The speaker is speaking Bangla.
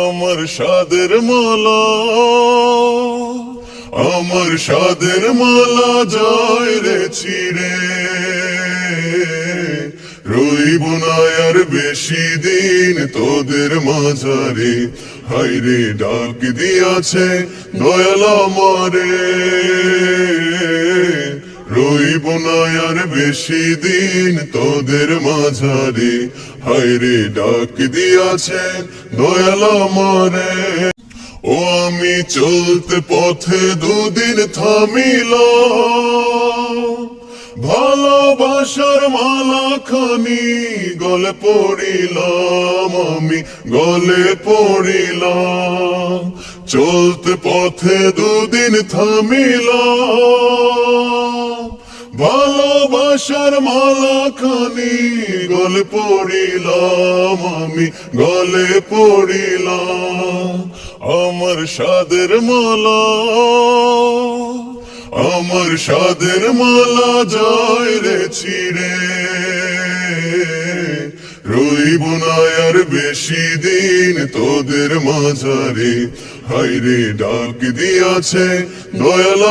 আমার সাদের মালা, আমার সাদের মালা জয় রে ছিড়ে। রইব আর বেশি দিন তোদের মাঝারে হাইরে ডাক দিয়াছে দয়াল আমারে। রইব না আর বেশি দিন তোদের মাঝারে। হাইরে ডাক দিয়াছে দয়াল আমারে। ও, আমি চলতে পথে দুদিন থামিলাম। ভালোবাসার মালা খানি গলে পড়িলাম আমি, গলে পড়িলাম। চলতে পথে দুদিন থামিলাম। ভালোবাসার মালা খানি গলে পড়িলাম আমি, গলে পড়িলাম আমার সাদের মালা, আমার সাদের মালা জয় রে ছিড়ে। রইব না আর বেশি দিন তোদের মাঝারে হাইরে ডাক দিয়াছে দয়াল